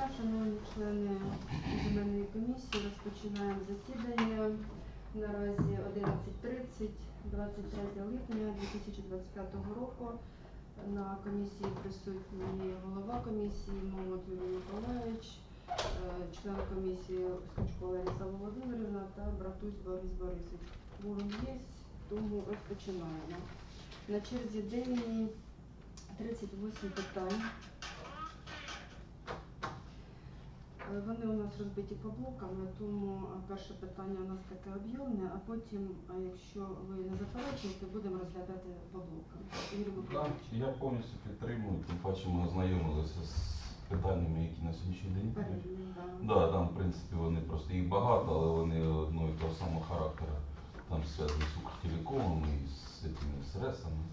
дня, шановні члени земельної комісії. Розпочинаємо засідання. Наразі 11.30, 23 липня 2025 року. На комісії присутні голова комісії Молод Юрій Миколаївич, е, член комісії Скачко Лариса Володимирівна та Братусь Борис Борисович. Кворум є, тому розпочинаємо. На черзі денній 38 питань. Вони у нас розбиті по блокам, тому е, перше питання у нас таке об'ємне, а потім, е, якщо ви не заперечуєте, будемо розглядати по блокам. Миколаївич. я повністю підтримую, тим паче ми ознайомилися з питаннями, які на сьогоднішній день будуть. Передні, да. Да, там, в принципі, вони просто їх багато, але вони одного і того самого характеру. Там зв'язані з Укртелекомом і з цими. Тому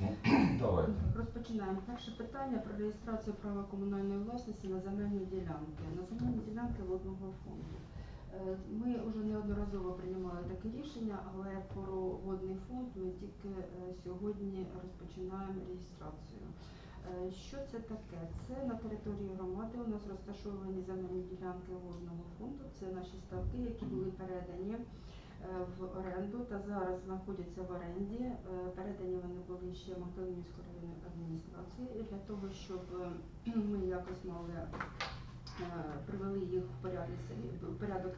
давайте. Розпочинаємо. Перше питання про реєстрацію права комунальної власності на земельні ділянки. На земельні ділянки водного фонду. Е, Ми вже неодноразово приймали таке рішення, але про водний фонд ми тільки е, сьогодні розпочинаємо реєстрацію. Е, Що це таке? Це на території громади у нас розташовані земельні ділянки водного фонду. Це наші ставки, які були передані в оренду та зараз знаходяться в оренді. Е, Передані вони були ще Макдональдської районної адміністрації і для того, щоб е, ми якось мали е, привели їх в порядок, в порядок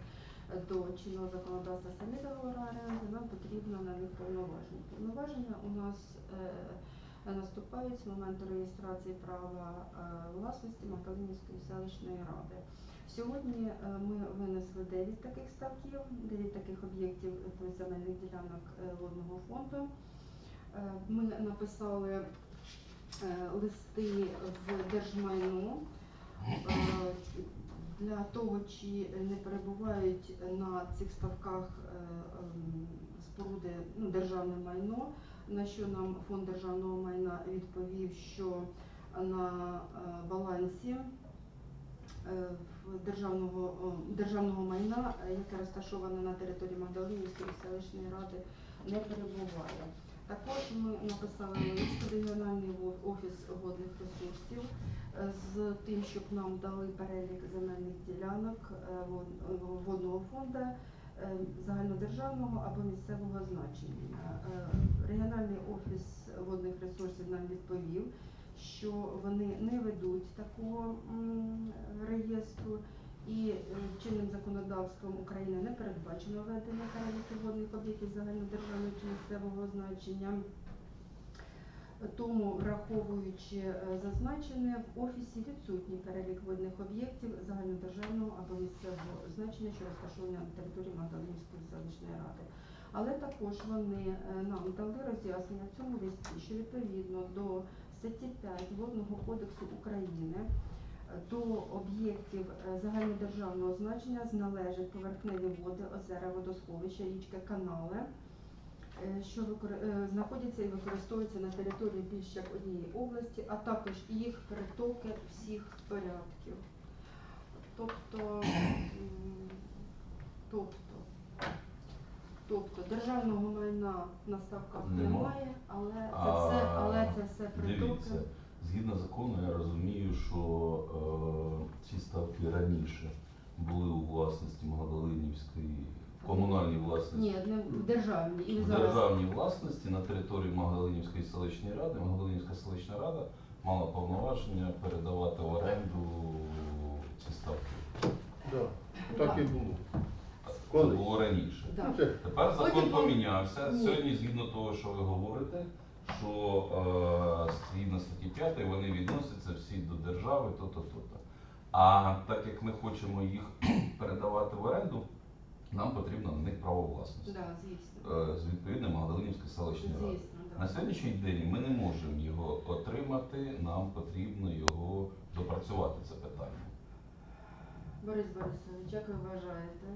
е, до чинного законодавства самі договори оренди, нам потрібно на них повноваження. Повноваження у нас е, наступають з моменту реєстрації права е, власності Макдональдської селищної ради. Сьогодні е, ми винесли 9 таких ставків, 9 таких об'єктів е, тобто земельних ділянок водного фонду. Е, Ми написали листи в держмайно е, для того, чи не перебувають на цих ставках ем, споруди ну, державне майно, на що нам фонд державного майна відповів, що на балансі державного, державного майна, яке розташоване на території Магдалинівської селищної ради, не перебуває. Також ми написали лист регіональний офіс водних ресурсів е, з тим, щоб нам дали перелік земельних ділянок е, вод- водного фонду е, загальнодержавного або місцевого значення. Регіональний офіс водних ресурсів нам відповів, що вони не ведуть такого реєстру і е, чинним законодавством України не передбачено ведення переліків водних об'єктів загальнодержавного чи місцевого значення. Тому, враховуючи е, зазначене, в офісі відсутній перелік водних об'єктів загальнодержавного або місцевого значення, що розташовані на території Магдалинської селищної ради. Але також вони е, нам дали роз'яснення в цьому листі, що відповідно до статті 5 Водного кодексу України е, до об'єктів е, загальнодержавного значення належать поверхневі води, озера, водосховища, річки, канали, е, що знаходяться і використовуються на території більш як однієї області, а також їх притоки всіх порядків. Тобто, тобто, тобто державного майна на ставках Нема. немає, але це А, все, але це все Дивіться, притоки. згідно закону, я розумію, що е, ці ставки раніше були у власності Магдалинівської, комунальній власності. Ні, не в державній. І в зараз державній власності на території Магдалинівської селищної ради. Магдалинівська селищна рада мала повноваження передавати в оренду ці ставки. Да, так і було. Це було раніше. да. Тепер закон Потім- помінявся. Ні. Сьогодні, згідно того, що ви говорите, що е, згідно статті 5 вони відносяться всі до держави, то-то, то-то. А так як ми хочемо їх передавати в оренду, нам потрібно на них право власності. Да, звісно. Е, З відповідно Магдалинівської селищної ради. Звісно, На сьогоднішній день ми не можемо його отримати, нам потрібно його допрацювати це питання. Борис Борисович, як ви вважаєте?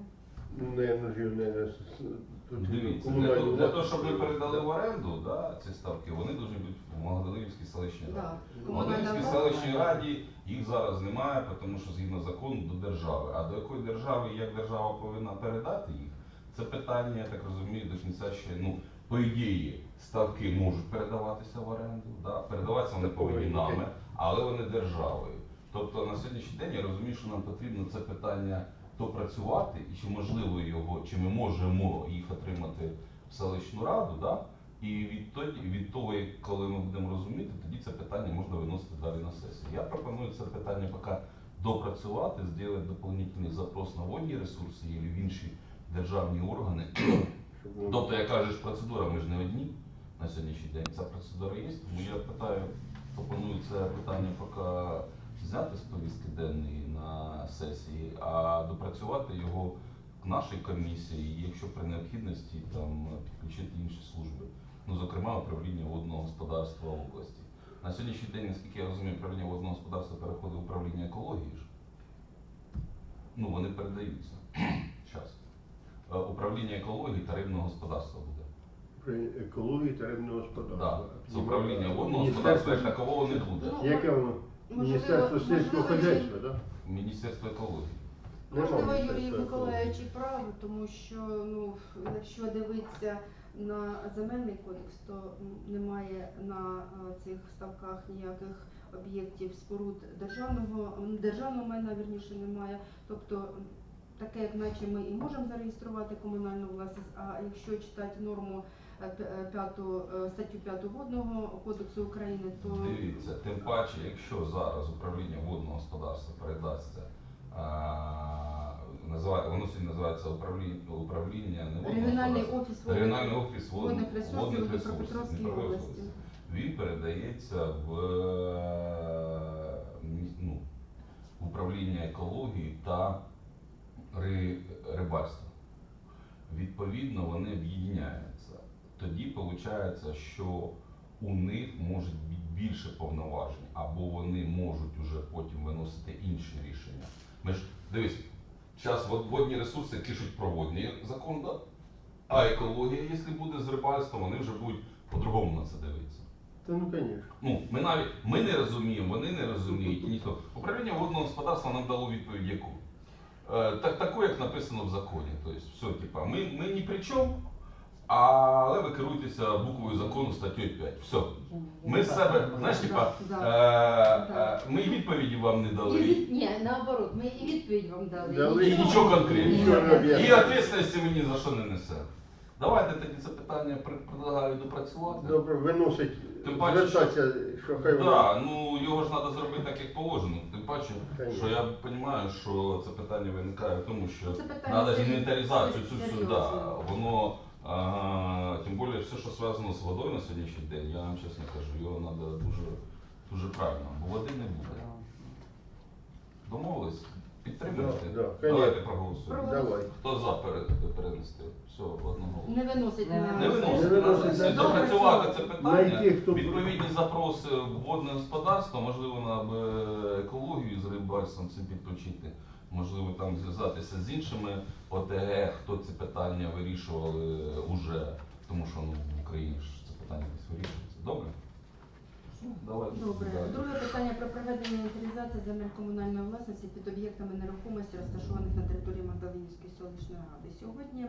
Ну, не не Дивіться, для, того- для того, щоб ми передали в оренду да, ці ставки, вони повинні бути в Магдалинівській селищній раді. Да. В Магдалинівській селищній раді їх зараз немає, тому що згідно закону до держави. А до якої держави і як держава повинна передати їх, це питання, я так розумію, до кінця ще, ну, по ідеї, ставки можуть передаватися в оренду, да, передаватися вони повинні нами, але вони державою. Тобто на сьогоднішній день я розумію, що нам потрібно це питання допрацювати, і чи можливо його, чи ми можемо їх отримати в селищну раду, да? і відтоді, від того, коли ми будемо розуміти, тоді це питання можна виносити далі на сесію. Я пропоную це питання поки допрацювати, зробити доповнительний запрос на водні ресурси і в інші державні органи. Тобто, як кажеш, процедура, ми ж не одні на сьогоднішній день. Ця процедура є, тому я питаю, пропоную це питання поки зняти з повістки денної на сесії, а допрацювати його в нашій комісії, якщо при необхідності там підключити інші служби. Ну, зокрема, управління водного господарства області. На сьогоднішній день, наскільки я розумію, управління водного господарства переходить в управління екології ж. Ну, вони передаються. Зараз. Управління екології та рибного господарства буде. Екології та рибного Да. Це управління водного господарства як такового не буде. Яке воно? Можливо- Міністерство сільського хазяйства, так? Міністерство екології. Можливо, Юрій Миколаївич і правий, тому що ну, якщо дивитися на земельний кодекс, то немає на е, цих ставках ніяких об'єктів споруд державного державного майна вірніше немає. Тобто таке, як наче ми і можемо зареєструвати комунальну власність, а якщо читати норму п'яту е, статтю 5 водного кодексу України, то Дивіться, тим паче, якщо зараз управління водного господарства передасться, називає, воно сьогодні називається управління, управління не регіональний офіс водних- регіональний офіс водних, водних ресурсів водних ресурсів області. Він передається в, е, ну, управління екології та ри- рибальства. Відповідно, вони об'єдняються. Тоді виходить, що у них може бути більше повноважень, або вони можуть уже потім виносити інші рішення. Ми ж дивись, зараз водні ресурси пишуть про водний закон, да? а екологія, якщо буде з рибальством, вони вже будуть по-другому на це дивитися. Та ну, звісно. Ну, ми навіть ми не розуміємо, вони не розуміють, ніхто. Управління водного господарства нам дало відповідь яку? Е, так, таку, як написано в законі. Тобто, все, типа, ми, ми ні при чому, але ви керуйтеся буквою закону статтею 5. Все. Ми з себе, знаєш, типа, е, е, ми і відповіді вам не І дали. від- Ні, наоборот, ми і відповідь вам дали. Дали. І нічого конкретного. І відповідальності ми ні за що не несемо. Давайте тоді це питання при- предлагаю допрацювати. Добре, виносить, Тим паче, звертатися, що хай воно. Так, ну його ж треба зробити так, як положено. Тим паче, Конечно. що я розумію, що це питання виникає в тому, що Це питання треба ж серйозне, інвентаризацію цю серйозне. воно, а, тим більше все, що зв'язано з водою на сьогоднішній день, я вам чесно кажу, його треба дуже, дуже правильно, бо води не буде. Домовились? Підтримуєте? Да, да, Давайте конечно. проголосуємо. Давай. Хто за пере- перенести? Все, одного. Не виносить на Не виносить Не на виносить, Допрацювати це питання. Знайти, хто- Відповідні запроси в водне господарство, можливо, на е, екологію з рибальством цим підключити. Можливо, там зв'язатися з іншими ОТГ, хто ці питання вирішували уже, тому що ну, в Україні ж це питання десь вирішується. Добре? Все. Добре. далі. Друге питання про проведення інвентаризації земель комунальної власності під об'єктами нерухомості, розташованих на території Магдалинівської селищної ради. Сьогодні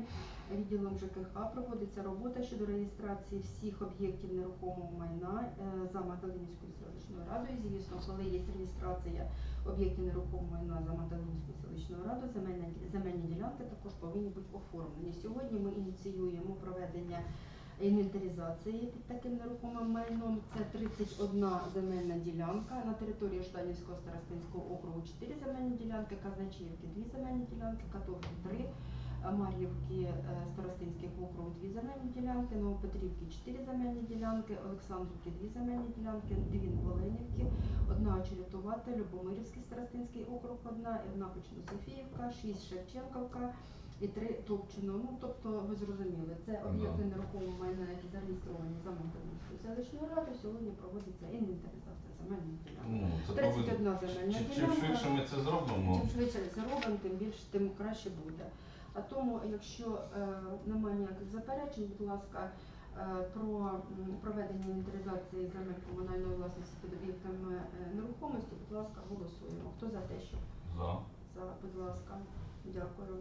відділом ЖКХ проводиться робота щодо реєстрації всіх об'єктів нерухомого майна е, за Магдалинівською селищною радою. Звісно, коли є реєстрація об'єктів нерухомого майна за Магдалинівською селищною радою, земельні, земельні ділянки також повинні бути оформлені. Сьогодні ми ініціюємо проведення інвентаризації під таким нерухомим майном. Це 31 земельна ділянка на території Жданівського старостинського округу 4 земельні ділянки, Казначіївки 2 земельні ділянки, Катовки 3, Мар'ївки е, старостинських округу 2 земельні ділянки, Новопетрівки 4 земельні ділянки, Олександрівки 2 земельні ділянки, 2 Оленівки, одна Очерятувати, Любомирівський старостинський округ, одна, одна Почно-Софіївка, 6 Шевченковка, і три Топчино. Ну, тобто, ви зрозуміли, це об'єкти нерухомого майна, які зареєстровані за Монтанівською селищною радою. Сьогодні проводиться інвентаризація земельних ділянок. Ну, це повинно. земельна Чи- Чим ділянка. швидше ми це зробимо, Чим швидше це робимо, тим більш тим краще буде. А тому, якщо е, немає ніяких заперечень, будь ласка, е, про м, проведення інвентаризації земель комунальної власності під об'єктами е, нерухомості, будь ласка, голосуємо. Хто за те, що за. за, будь ласка, дякую.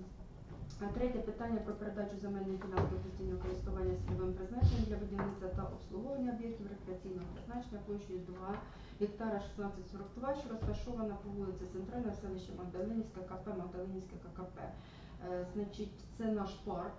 Третє питання про передачу земельних ділянки постійного користування сільовим призначенням для будівництва та обслуговування об'єктів рекреаційного призначення площею 2 гектара 1642, що розташована по вулиці Центральна селище Магдалинівська КП, Магдалинівське ККП. Е, Значить, це наш парк.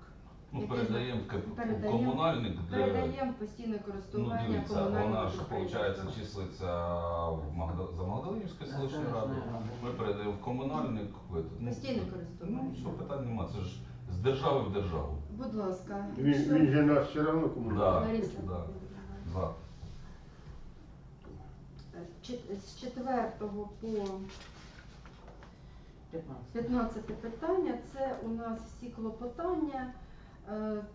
Ну, передаємо передаємо- комунальник, де Передаємо постійне ну користування дивіться, комунального вона ж підприємства. виходить числиться в Магда- за Магдалинівською селищною радою. Ми передаємо в комунальник. в этот, ну, Постійне Ну, користування. що питань нема, це ж з держави в державу. Будь ласка. Він, що- же нас все одно комунальний. Лариса. да. За. Чет- З 4 по 15. 15 питання це у нас всі клопотання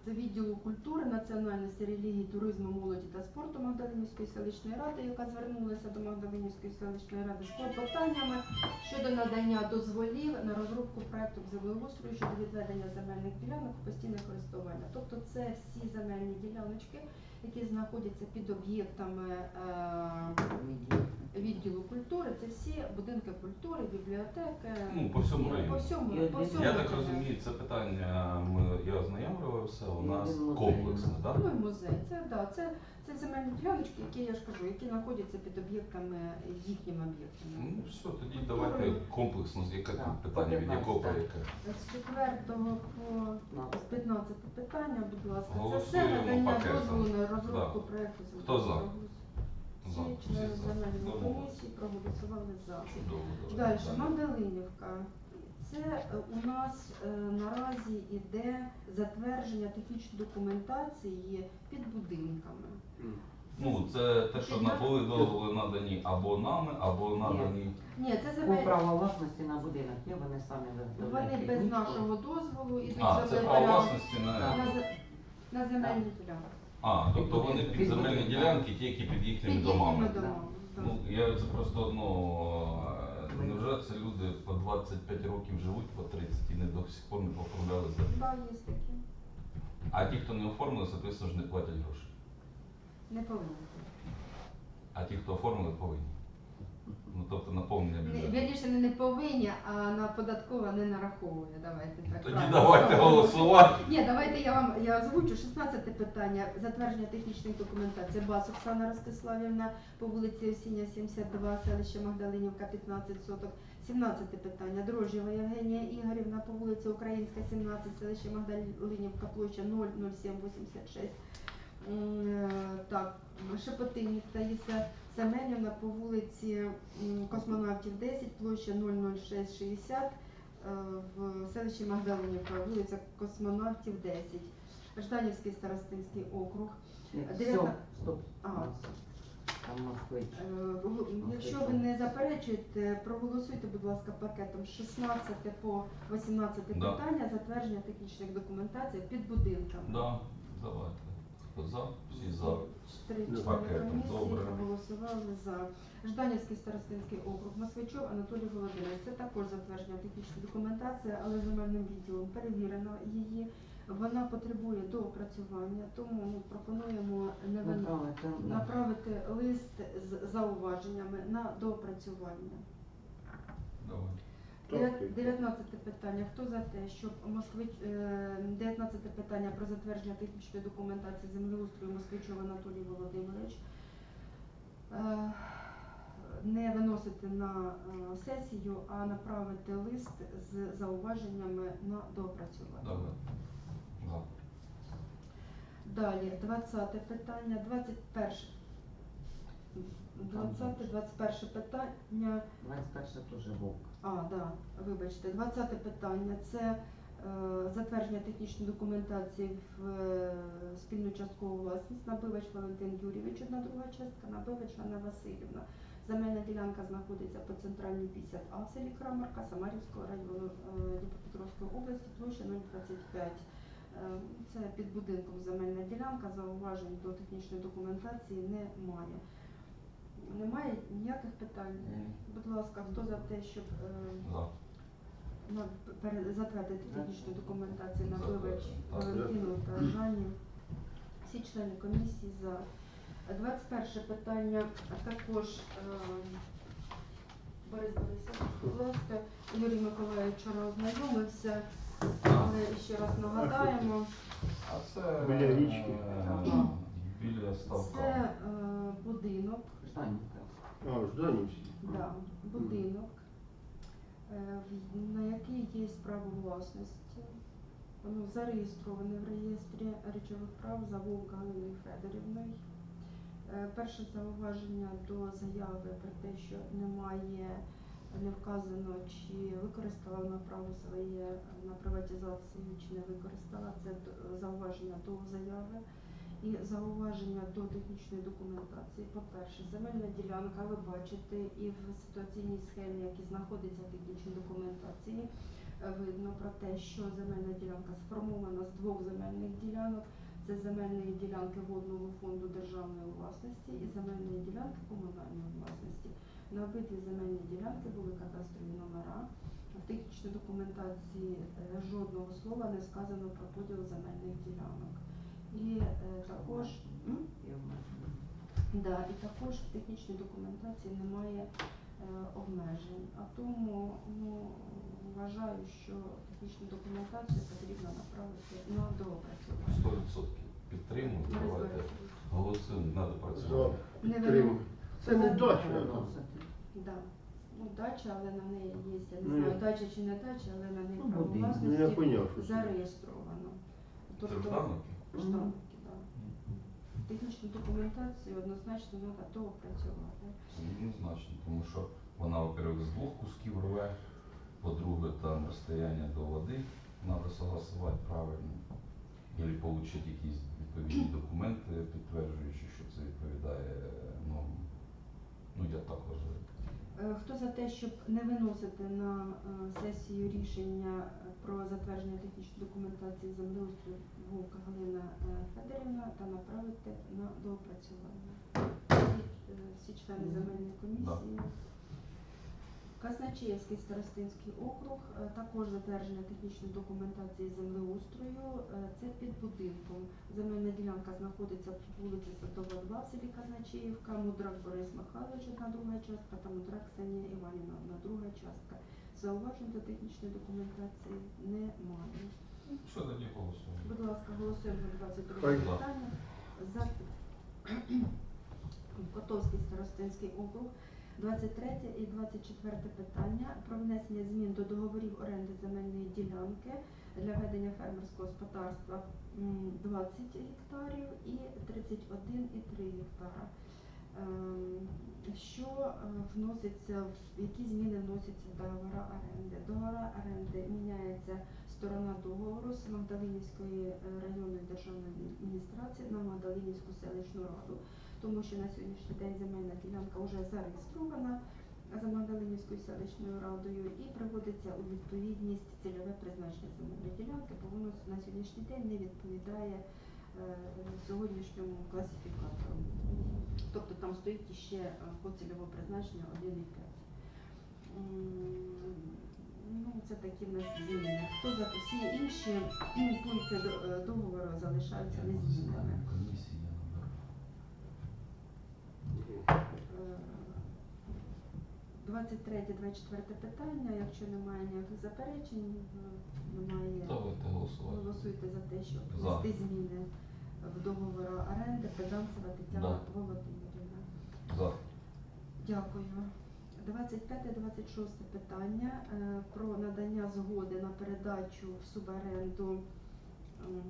відділу культури, національності, релігії, туризму, молоді та спорту Магдалинівської селищної ради, яка звернулася до Магдалинівської селищної ради з клопотаннями щодо надання дозволів на розробку проекту землеустрою щодо відведення земельних ділянок у постійне користування. Тобто це всі земельні діляночки, які знаходяться під об'єктами е, відділу культури, це всі будинки культури, бібліотеки. Ну, по всьому По всьому, Я по всьому Я так розумію, це питання ми я ознайомлювався, у нас музей. комплексне, так? Ну і музей. Це да, це, це земельні діляночки, які я ж кажу, які знаходяться під об'єктами, їхніми об'єктами. Ну все, тоді давайте комплексно, яке Так, там питання, від якого по яке. З 4 по з 15 питання, будь ласка, це все Голосуємо надання пакетом. дозволу на розробку Да. проекту. Хто за? За. Всі Всі члени за. земельної Домовились. комісії проголосували за. Чудово. Далі, Далі. Магдалинівка. Це е, у нас е, наразі іде затвердження технічної документації під будинками. Ну, це те, що на були дозволи надані або нами, або надані. Ні, це земель... право власності на будинок є, вони самі виготовляють Вони без технічку. нашого дозволу ідуть А, це право власності на. на, зе- на земельні ділянки. А, тобто вони Під земельні ділянки тільки під їхніми Під домами. їхніми домами. так. Ну, я це просто одно. Невже це люди по 25 років живуть, по 30 і не до сих пор не поформляли землю? Да, є такі. А ті, хто не оформили, соответственно ж не платять гроші. Не повинні. А ті, хто оформили, повинні. Ну тобто наповнення Не- бюджету. Вірніше, не, не повинні, а на податкова не нараховує. Давайте так. Тоді правильно. давайте голосувати. Ні, давайте я вам я озвучу 16 питання. Затвердження технічної документації. Бас Оксана Ростиславівна по вулиці Осіння, 72, селище Магдалинівка, 15 соток. 17 питання. Дрожжєва Євгенія Ігорівна по вулиці Українська, 17, селище Магдалинівка, площа 00786. Е, Так, Шепотинів Таїса Семенівна по вулиці Космонавтів 10, площа 00660 е, в селищі Магдалинівка, вулиця Космонавтів 10. Жданівський старостинський округ. Стоп. А. Там москвич. Е, Якщо ви не заперечуєте, проголосуйте, будь ласка, пакетом з 16 по 18 Да. питання затвердження технічних документацій під будинками. Да, давайте. Хто за? Всі за. Ну, члени пакетом, комісії добре. проголосували за. Жданівський старостинський округ, Москвичов Анатолій Володимирович. Це також затвердження технічної документації, але земельним відділом перевірено її. Вона потребує доопрацювання, тому ми пропонуємо не Направити. направити лист з зауваженнями на доопрацювання. Давай. Дев'ят- 19 питання. Хто за те, щоб Москвич... е, 19 питання про затвердження технічної документації землеустрою Москвичов Анатолій Володимирович е, не виносити на е, сесію, а направити лист з зауваженнями на доопрацювання. Давай. За. Далі, 20 питання, 21. 20, 21 питання. 21 теж вовк. А, да, вибачте, 20 питання. Це е, затвердження технічної документації в е, спільну часткову власність. Набивач Валентин Юрійович, одна друга частка, набивач Анна Васильівна. Земельна ділянка знаходиться по центральній 50А в селі Крамарка Самарівського району е, Дніпропетровської області, площа 025. Е, Це під будинком земельна ділянка, зауважень до технічної документації немає. Немає ніяких питань. Будь ласка, хто за те, щоб е, За. на- пере- затвердити технічну документацію на так. Валентину та Жанні? Всі члени комісії за. 21 питання а також е, Борис Борисович, будь ласка, Юрій Миколаївич вчора ознайомився. Але ще раз нагадаємо, А це Біля річки. е, біля ставка. це е, будинок, Жданівка. А, в Жданівці. да, будинок, е, в- на який є право власності. Воно зареєстроване в реєстрі речових прав за Вовк Галиною Федорівною. Е, Перше зауваження до заяви про те, що немає, не вказано, чи використала вона право своє на приватизацію, чи не використала. Це д- зауваження до заяви. І зауваження до технічної документації. По-перше, земельна ділянка, ви бачите, і в ситуаційній схемі, які знаходяться в технічній документації, е, видно про те, що земельна ділянка сформована з двох земельних ділянок. Це земельної ділянки водного фонду державної власності і земельної ділянки комунальної власності. На обидві земельні ділянки були кадастрові номера. В технічній документації е, жодного слова не сказано про поділ земельних ділянок. І е, також? Да, і також в технічній документації немає е, обмежень. А тому ну, вважаю, що технічну документацію потрібно направити на доопрацювання. 100% підтримую. Давайте голосуємо, треба За працювати. Не. Це не дача. Да. Ну, дача, але на неї є, я не Ну, знаю, дача чи не дача, але на неї Ну, право. Ну я власності поняв, що це. зареєстровано. Ждановки? Ждановки, да. Технічну документацію однозначно треба доопрацювати. Однозначно, тому що вона, во-первых, з двох кусків рве, по-друге, там розстояння до води треба согласувати правильно. Або отримати якісь відповідні документи, підтверджуючи, що це відповідає нормам. Ну, я так вважаю. Е, Хто за те, щоб не виносити на е, сесію рішення е, про затвердження технічної документації землеустрою Вовка Галина Федорівна та направити на доопрацювання? Всі, члени земельної комісії. Казначеївський старостинський округ, е, також затвердження технічної документації землеустрою. Е, Це під будинком. Земельна ділянка знаходиться по вулиці Садова, 2 в селі Казначеївка, Мудрак Борис Михайлович, одна друга частка, та Мудрак Ксенія Іванівна, одна друга частка. Зауважень до технічної документації немає. Що тоді голосуємо? Будь ласка, голосуємо за 22 питання. За Котовський старостинський округ. 23 і 24 питання про внесення змін до договорів оренди земельної ділянки для ведення фермерського господарства 20 гектарів і 31,3 гектара. Ем, Що е, вноситься, які зміни вносяться в договори оренди? Договори оренди міняється сторона договору з Магдалинівської е, районної державної адміністрації на Магдалинівську селищну раду, тому що на сьогоднішній день земельна ділянка вже зареєстрована за Магдалинівською селищною радою і приводиться у відповідність цільове призначення земельної ділянки, бо воно на сьогоднішній день не відповідає е, сьогоднішньому класифікатору. Тобто там стоїть іще е, по цільового призначення 1,5. Ну, це такі в нас зміни. Хто за всі інші пункти е, договору залишаються незмінними. земельній комісії я наберу. Е, 23-24 питання, якщо немає ніяких заперечень, е, немає. Давайте голосувати. Голосуйте за те, щоб За. внести зміни в договор оренди Педанцева Тетяна. Володимирівна. За. Дякую. 25-26 питання е, про надання згоди на передачу в суборенду ем,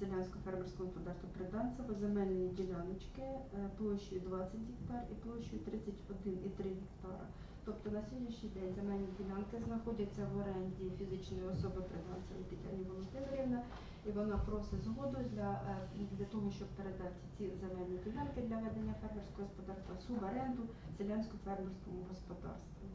селянсько-фермерського господарства Приданцево земельної діляночки е, площею 20 гектар і площею 31,3 гектара. Тобто на сьогоднішній день земельні ділянки знаходяться в оренді фізичної особи Приданцевої Тетяні Володимирівна, і вона просить згоду для, е, для того, щоб передати ці земельні ділянки для ведення фермерського господарства в суборенду селянсько-фермерському господарству.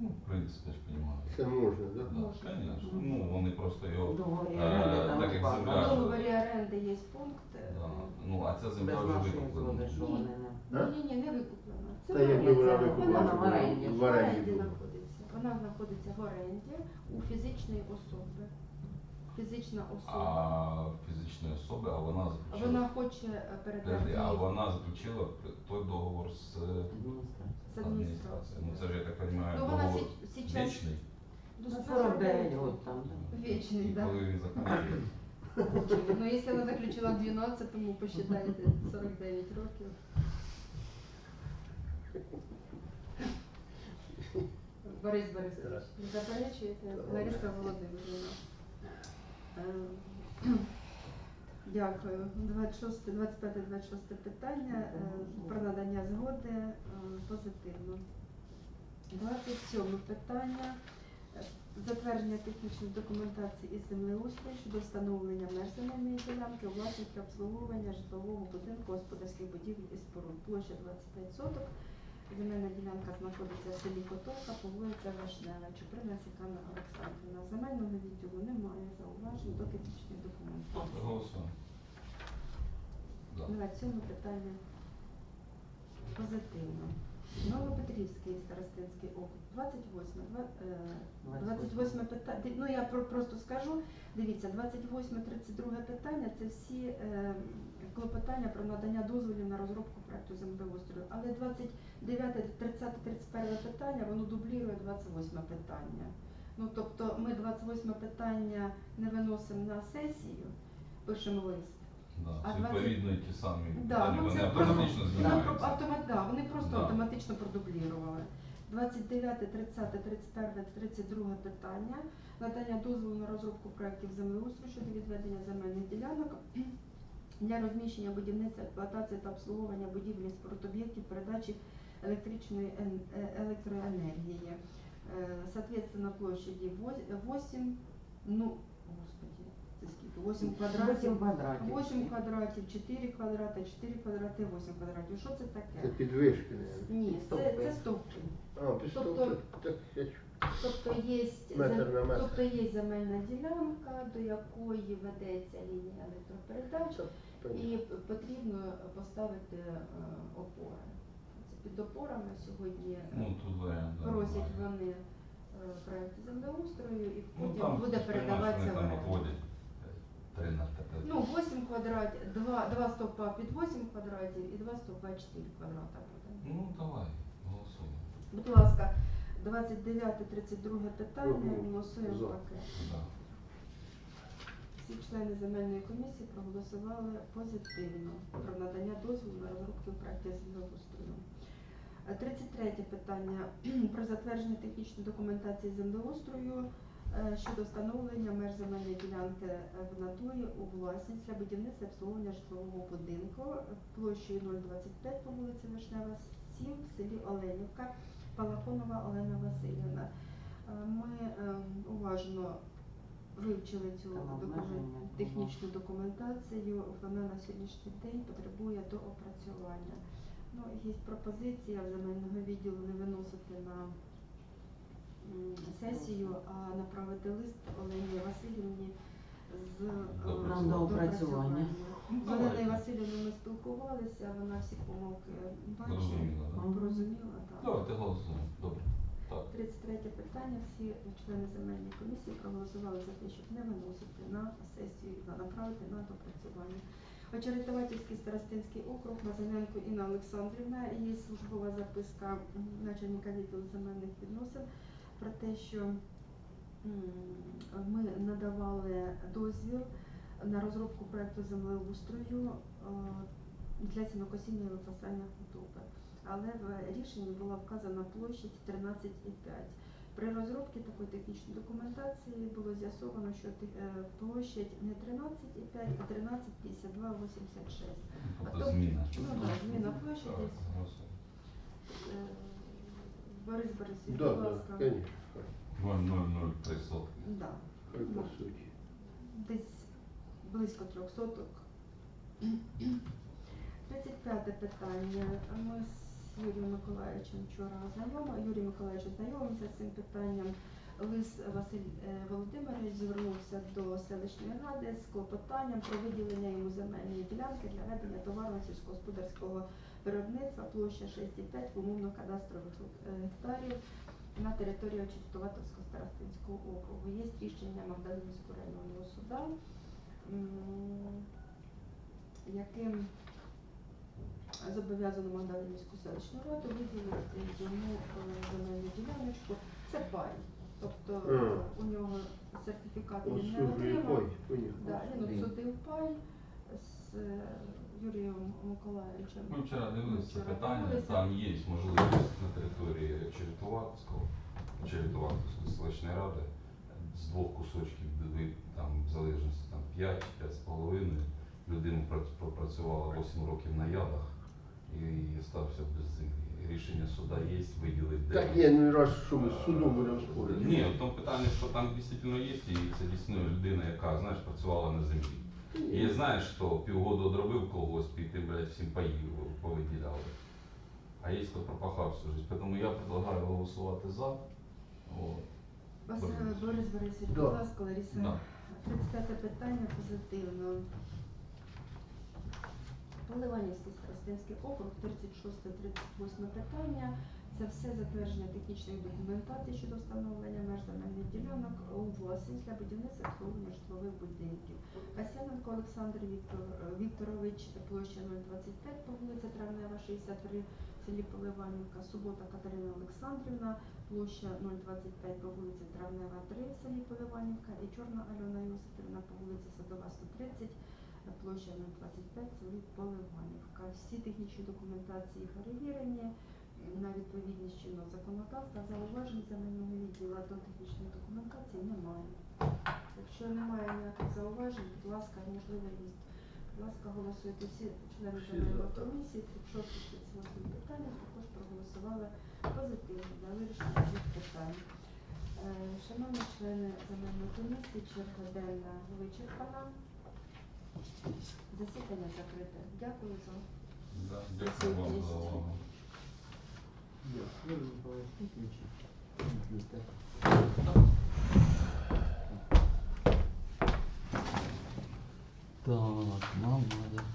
Ну, в принципі, я ж розумію. Це можна, так? Да, Можна. конечно. Ну, вони просто його. В договорі Е, оренди там так як вказано. В договорі оренди є пункт. е, Да. Ну, а ця земля Без вже нашої викуплена. згоди, що вони не. А? Ні, ні, не викуплена. Це Та оренді. вона Це вона в оренді. в В оренді оренді була. знаходиться. Вона знаходиться в оренді у фізичної особи. Фізична А особа. фізичної особи, а вона заключила. Вона хоче е, передати Подожди, а вона заключила той договор з Адміністрація. з адміністрацією. Ну це ж я так розумію, Ну, вона договор сі- сейчас- вічний. До Ну, 49 49 год там, да. Вічний, І да. коли він закінчується. Ну, якщо вона заключила в 12-му, посчитайте 49 років. Борис Борисович, не заперечуєте? Лариса Володимирівна. Е, Дякую. 26, 25, 26 питання е, про надання згоди е, позитивно. 27 питання. Затвердження технічної документації із землеустрою щодо встановлення меж земельної ділянки у власності обслуговування житлового будинку господарських будівель і споруд. Площа 25 соток. Земельна ділянка знаходиться в селі Котовка по вулиці Вишнева. Чуприна Світлана Олександрівна. Земельного відділу немає зауважень до технічної документації. Голосуємо. За. 27 питання позитивно. Новопетрівський старостинський округ, 28, два- е, 28 питання. Ну я про- просто скажу. Дивіться, 28, 32 питання це всі е, клопотання про надання дозволів на розробку проекту землеустрою. Але 29, 30, 31 питання воно дублірує 28 питання. Ну тобто ми 28 питання не виносимо на сесію, пишемо лист. Да, А це 20 ті самі Да, питання, ну вони автоматично просто- знімаються. Автомат, да, вони просто Да. автоматично продублірували. 29, 30, 31, 32 питання. Надання дозволу на розробку проєктів землеустрою щодо відведення земельних ділянок для розміщення будівництва, експлуатації та обслуговування будівлі і споруд об'єктів передачі електричної е, електроенергії. Е, Соответственно, площаді 8, ну, господи, це скільки? 8 квадратів. 8 квадратів. 8 квадратів, 4 квадрати, 4 квадрати, 8 квадратів. Що це Це таке? підвишки, не? Ні, це, це стовпи. А, пістолет. Тобто- Так, я чу- Тобто є, Метр на метр. тобто є земельна ділянка, до якої ведеться лінія електропередач, і потрібно е, е, опори. Це під опорами сьогодні е, Ну, тут варіант. да, просять вони е, проект землеустрою і Ну, потім там, буде ж передаватися в Вони там оренду. отводять 3 на 5. Ну, 8 квадратів, 2, 2 стовпа під 8 квадратів і 2 стовпа 4 квадрата буде. Ну, давай, голосуємо. Будь ласка, 29-32 питання Мгм. голосуємо За. пакет. Да. Всі члени земельної комісії проголосували позитивно про надання дозволу на розробку проекту землеустрою. Е, 33 питання про затвердження технічної документації землеустрою е, щодо встановлення меж земельної ділянки е, в натурі у власність для будівництва і обслуговування житлового будинку площею 025 по вулиці Вишнева, 7 в селі Оленівка, Палахонова Олена Васильівна. Е, Ми е, уважно вивчили цю документ- технічну документацію. Вона на сьогоднішній день потребує доопрацювання. Ну, є пропозиція земельного відділу не виносити на сесію, а направити лист Олені Васильівні з е, Нам доопрацювання. З Оленою давайте. Васильівною ми спілкувалися, вона всі помилки бачить. Зрозуміло, да? Мгм. Так. Давайте голосуємо. Добре. Так. 33 питання. Всі члени земельної комісії проголосували за те, щоб не виносити на сесію, а направити на допрацювання. Очеретовательський старостинський округ, Мазаненко Інна Олександрівна, є службова записка м, начальника відділу земельних відносин про те, що ми надавали дозвіл на розробку проекту землеустрою е, для сінокосіння і випасання худоби. Але в рішенні була вказана площадь 13,5. При розробці такої технічної документації було з'ясовано, що е, площадь не 13,5, а 13,52,86. Тобто зміна. ну да, зміна голосуємо. Е, Борис Борисович, Да, будь да, ласка. Конечно. 0,003 сотки. Да. Хай по суті. Десь близько трьох соток. 35 питання. Ми з Юрієм Миколаївичем вчора знайомі. Юрій Миколаївич знайомився з цим питанням. Лис Василь е, Володимирович звернувся до селищної ради з клопотанням про виділення йому земельної ділянки для ведення товарно сільськогосподарського виробництва площа 6,5 в умовно-кадастрових е, гектарів на території Очистоватовського старостинського округу. Є рішення Магдалинського районного суда, яким зобов'язано Магдалинську селищну раду виділити йому е, земельну діляночку. Це пай. Тобто у нього сертифікат він не отримав. Да, він обсудив пай з е, Юрієм Миколаївичем. Ми вчора дивилися це Вчора питання, там є можливість на території Черетуватського, Черетуватської селищної ради з двох кусочків, де ви там в залежності там 5 5,5 людина пропрацювала 8 років на ядах і стався без землі. Рішення суда є, виділить Так є, не раз, що ми з судом будемо спорити. Ні, в тому питанні, що там дійсно є, і це дійсно людина, яка, знаєш, працювала на землі. І знаєш, що півгода одробив когось, піти, блядь, всім паїв повиділяли. А є хто пропахав всю життя. Тому я предлагаю голосувати за. От. Вас, Борис. Борис Борисович, Да. будь ласка, Лариса. Да. 35 питання позитивно. Поливанівський Старостинський округ, 36-38 питання. Це все затвердження технічної документації щодо встановлення меж земельних ділянок у власність для будівництва обслуговування житлових будинків. Касяненко Олександр Віктор, Вікторович, площа 025 по вулиці Травнева, 63, в селі Поливанівка, Субота Катерина Олександрівна, площа 025 по вулиці Травнева, 3 в селі Поливанівка і Чорна Альона Йосипівна по вулиці Садова, 130, площа 025 в селі Поливанівка. Всі технічні документації перевірені на відповідність чинного законодавства. Зауважень земельного відділу до технічної документації немає. Якщо немає ніяких зауважень, будь ласка, можливість. Будь ласка, голосуйте всі члени земельної за. комісії, 36-38 питання також проголосували позитивно для вирішення цих питань. Е, Шановні члени земельної комісії, черга денна вичерпана. Засідання закрите. Дякую за Да, Дякую вам за увагу. Ні, Юрій Миколаївич, виключіть комп'ютер. Так, нам надо.